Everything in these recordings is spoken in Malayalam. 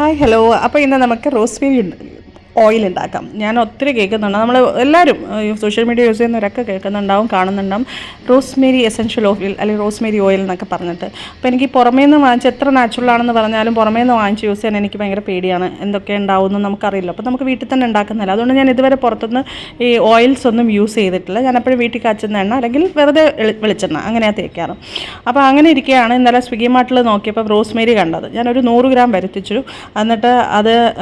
ഹായ് ഹലോ അപ്പോൾ ഇന്ന് നമുക്ക് റോസ്മേരി ഓയിൽ ഉണ്ടാക്കാം. ഞാൻ ഒത്തിരി കേൾക്കുന്നുണ്ട്. നമ്മൾ എല്ലാവരും സോഷ്യൽ മീഡിയ യൂസ് ചെയ്യുന്നവരൊക്കെ കേൾക്കുന്നുണ്ടാവും കാണുന്നുണ്ടാവും. റോസ്മേരി എസെൻഷ്യൽ ഓയിൽ അല്ലെങ്കിൽ റോസ്മേരി ഓയിൽ എന്നൊക്കെ പറഞ്ഞിട്ട്. അപ്പോൾ എനിക്ക് പുറമേ നിന്ന് വാങ്ങിച്ച് എത്ര നാച്ചുറൽ ആണെന്ന് പറഞ്ഞാലും പുറമേ നിന്ന് വാങ്ങിച്ച് യൂസ് ചെയ്യാൻ എനിക്ക് ഭയങ്കര പേടിയാണ്. എന്തൊക്കെ ഉണ്ടാവുമെന്ന് നമുക്കറിയില്ല. അപ്പോൾ നമുക്ക് വീട്ടിൽ തന്നെ ഉണ്ടാക്കുന്നില്ല അതുകൊണ്ട് ഞാൻ ഇതുവരെ പുറത്തുനിന്ന് ഈ ഓയിൽസ് ഒന്നും യൂസ് ചെയ്തിട്ടില്ല. ഞാൻ എപ്പോഴും വീട്ടിൽ കാച്ചുന്ന എണ്ണ അല്ലെങ്കിൽ വെറുതെ വെളി- വെളിച്ചെണ്ണ അങ്ങനെയാണ് തേക്കാറ്. അപ്പോൾ അങ്ങനെ ഇരിക്കുകയാണ്. ഇന്നലെ സ്വിഗ്ഗി മാർട്ടിൽ നോക്കിയപ്പോൾ റോസ്മേരി കണ്ടത് ഞാനൊരു നൂറ് ഗ്രാം വരുത്തിച്ചു. എന്നിട്ട് അത്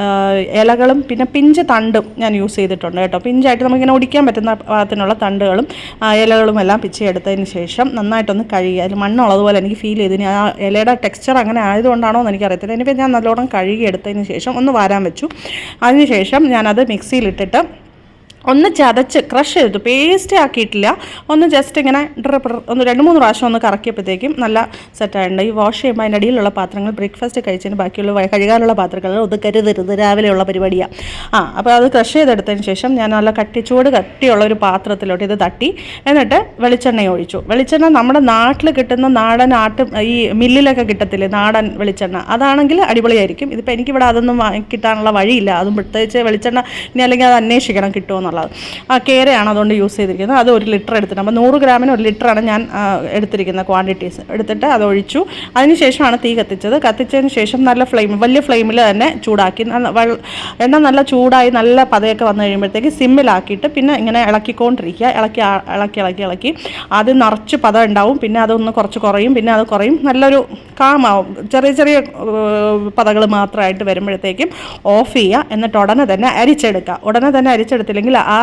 ഇലകളും പിന്നെ പിഞ്ച് തണ്ടും ഞാൻ യൂസ് ചെയ്തിട്ടുണ്ട് കേട്ടോ. പിഞ്ചായിട്ട് നമുക്കിങ്ങനെ ഒടിക്കാൻ പറ്റുന്ന പാകത്തിനുള്ള തണ്ടുകളും ഇലകളും എല്ലാം പിച്ചെടുത്തതിന് ശേഷം നന്നായിട്ടൊന്ന് കഴുകി അതിൽ മണ്ണുള്ളതുപോലെ എനിക്ക് ഫീൽ ചെയ്തു. ഇനി ആ ഇലയുടെ ടെക്സ്ചർ അങ്ങനെ ആയതുകൊണ്ടാണോ എന്ന് എനിക്കറിയത്തില്ല. ഇനിയിപ്പോൾ ഞാൻ നല്ലോണം കഴുകി എടുത്തതിന് ശേഷം ഒന്ന് വാരാൻ വെച്ചു. അതിന് ശേഷം ഞാനത് മിക്സിയിലിട്ടിട്ട് ഒന്ന് ചതച്ച് ക്രഷ് ചെയ്തിട്ട് പേസ്റ്റ് ആക്കിയിട്ടില്ല. ഒന്ന് ജസ്റ്റ് ഇങ്ങനെ ഒന്ന് രണ്ട് മൂന്ന് പ്രാവശ്യം ഒന്ന് കറക്കിയപ്പോഴത്തേക്കും നല്ല സെറ്റായിട്ടുണ്ട് ഈ വാഷ് ചെയ്യുമ്പോൾ അതിന്റെ അടിയിലുള്ള പാത്രങ്ങൾ ബ്രേക്ക്ഫാസ്റ്റ് കഴിച്ചതിന് ബാക്കിയുള്ള കഴുകാനുള്ള പാത്രങ്ങൾ ഒതുക്കരുതരുത്. രാവിലെയുള്ള പരിപാടിയാണ് ആ അപ്പോൾ അത് ക്രഷ് ചെയ്തെടുത്തതിന് ശേഷം ഞാൻ നല്ല കട്ടി ചൂട് കട്ടിയുള്ള ഒരു പാത്രത്തിലോട്ട് ഇത് തട്ടി. എന്നിട്ട് വെളിച്ചെണ്ണ ഒഴിച്ചു. വെളിച്ചെണ്ണ നമ്മുടെ നാട്ടിൽ കിട്ടുന്ന നാടൻ ആട്ട് ഈ മില്ലിലൊക്കെ കിട്ടത്തില്ലേ നാടൻ വെളിച്ചെണ്ണ? അതാണെങ്കിൽ അടിപൊളിയായിരിക്കും. ഇതിപ്പോൾ എനിക്കിവിടെ അതൊന്നും കിട്ടാനുള്ള വഴിയില്ല. അതും പ്രത്യേകിച്ച് വെളിച്ചെണ്ണ ഇനി അല്ലെങ്കിൽ അത് അന്വേഷിക്കണം കിട്ടുമോ എന്നുള്ളത് ആ കേരയാണ് അതുകൊണ്ട് യൂസ് ചെയ്തിരിക്കുന്നത്. അത് ഒരു ലിറ്റർ എടുത്തിട്ട് അപ്പോൾ നൂറ് ഗ്രാമിന് ഒരു ലിറ്ററാണ് ഞാൻ എടുത്തിരിക്കുന്ന ക്വാണ്ടിറ്റീസ് എടുത്തിട്ട് അത് ഒഴിച്ചു. അതിന് ശേഷമാണ് തീ കത്തിച്ചത്. കത്തിച്ചതിന് ശേഷം നല്ല ഫ്ലെയിം വലിയ ഫ്ലെയിമിൽ തന്നെ ചൂടാക്കി എണ്ണ നല്ല ചൂടായി നല്ല പതയൊക്കെ വന്നു കഴിയുമ്പോഴത്തേക്ക് സിമ്മിലാക്കിയിട്ട് പിന്നെ ഇങ്ങനെ ഇളക്കിക്കൊണ്ടിരിക്കുക. ഇളക്കി ഇളക്കി ഇളക്കി ഇളക്കി. അത് നിറച്ച് പതം ഉണ്ടാവും. പിന്നെ അതൊന്ന് കുറച്ച് കുറയും. പിന്നെ അത് കുറയും. നല്ലൊരു കാമാവും ചെറിയ ചെറിയ പതകൾ മാത്രമായിട്ട് വരുമ്പോഴത്തേക്കും ഓഫ് ചെയ്യുക. എന്നിട്ട് ഉടനെ തന്നെ അരിച്ചെടുക്കുക. ഉടനെ തന്നെ അരിച്ചെടുത്തില്ലെങ്കിൽ ആ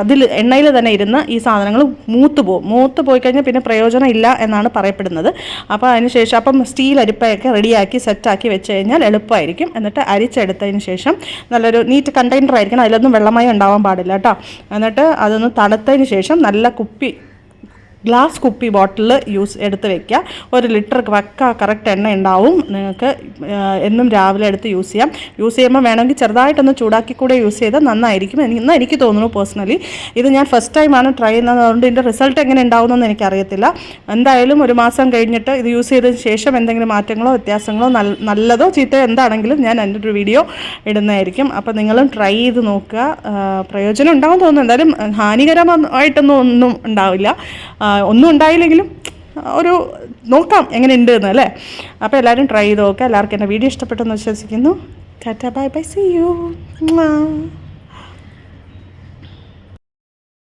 അതിൽ എണ്ണയിൽ തന്നെ ഇരുന്ന് ഈ സാധനങ്ങൾ മൂത്ത് പോകും മൂത്ത് പോയി കഴിഞ്ഞാൽ പിന്നെ പ്രയോജനം ഇല്ല എന്നാണ് പറയപ്പെടുന്നത്. അപ്പോൾ അതിന് ശേഷം അപ്പം സ്റ്റീൽ അരിപ്പയൊക്കെ റെഡിയാക്കി സെറ്റാക്കി വെച്ച് കഴിഞ്ഞാൽ എളുപ്പമായിരിക്കും. എന്നിട്ട് അരിച്ചെടുത്തതിന് ശേഷം നല്ലൊരു നീറ്റ് കണ്ടെയ്നർ ആയിരിക്കണം അതിലൊന്നും വെള്ളമായി ഉണ്ടാവാൻ പാടില്ല കേട്ടോ. എന്നിട്ട് അതൊന്ന് തണുത്തതിന് ശേഷം നല്ല കുപ്പി ഗ്ലാസ് കുപ്പി ബോട്ടിൽ യൂസ് എടുത്ത് വെക്കുക. ഒരു ലിറ്റർ വക്ക കറക്റ്റ് എണ്ണ ഉണ്ടാവും. നിങ്ങൾക്ക് എന്നും രാവിലെ എടുത്ത് യൂസ് ചെയ്യാം. യൂസ് ചെയ്യുമ്പോൾ വേണമെങ്കിൽ ചെറുതായിട്ടൊന്ന് ചൂടാക്കി കൂടെ യൂസ് ചെയ്താൽ നന്നായിരിക്കും. എനിക്ക് എനിക്ക് തോന്നുന്നു പേഴ്സണലി. ഇത് ഞാൻ ഫസ്റ്റ് ടൈമാണ് ട്രൈ ചെയ്യുന്നത്. അതുകൊണ്ട് ഇതിന്റെ റിസൾട്ട് എങ്ങനെ ഉണ്ടാവുമെന്ന് എനിക്കറിയത്തില്ല. എന്തായാലും ഒരു മാസം കഴിഞ്ഞിട്ട് ഇത് യൂസ് ചെയ്തതിന് ശേഷം എന്തെങ്കിലും മാറ്റങ്ങളോ വ്യത്യാസങ്ങളോ നല്ലതോ ചീത്ത എന്താണെങ്കിലും ഞാൻ എന്റെ ഒരു വീഡിയോ ഇടുന്നതായിരിക്കും. അപ്പോൾ നിങ്ങളും ട്രൈ ചെയ്ത് നോക്കുക. പ്രയോജനം ഉണ്ടാവും തോന്നുന്നു. എന്തായാലും ഹാനികരമായിട്ടൊന്നും ഒന്നും ഉണ്ടാവില്ല. ഒന്നും ഉണ്ടായില്ലെങ്കിലും ഒരു നോക്കാം എങ്ങനെ ഉണ്ട് എന്ന് അല്ലേ? അപ്പോൾ എല്ലാവരും ട്രൈ ചെയ്ത് നോക്കുക എല്ലാവർക്കും എന്റെ വീഡിയോ ഇഷ്ടപ്പെട്ടെന്ന് വിശ്വസിക്കുന്നു. Tata bye bye see you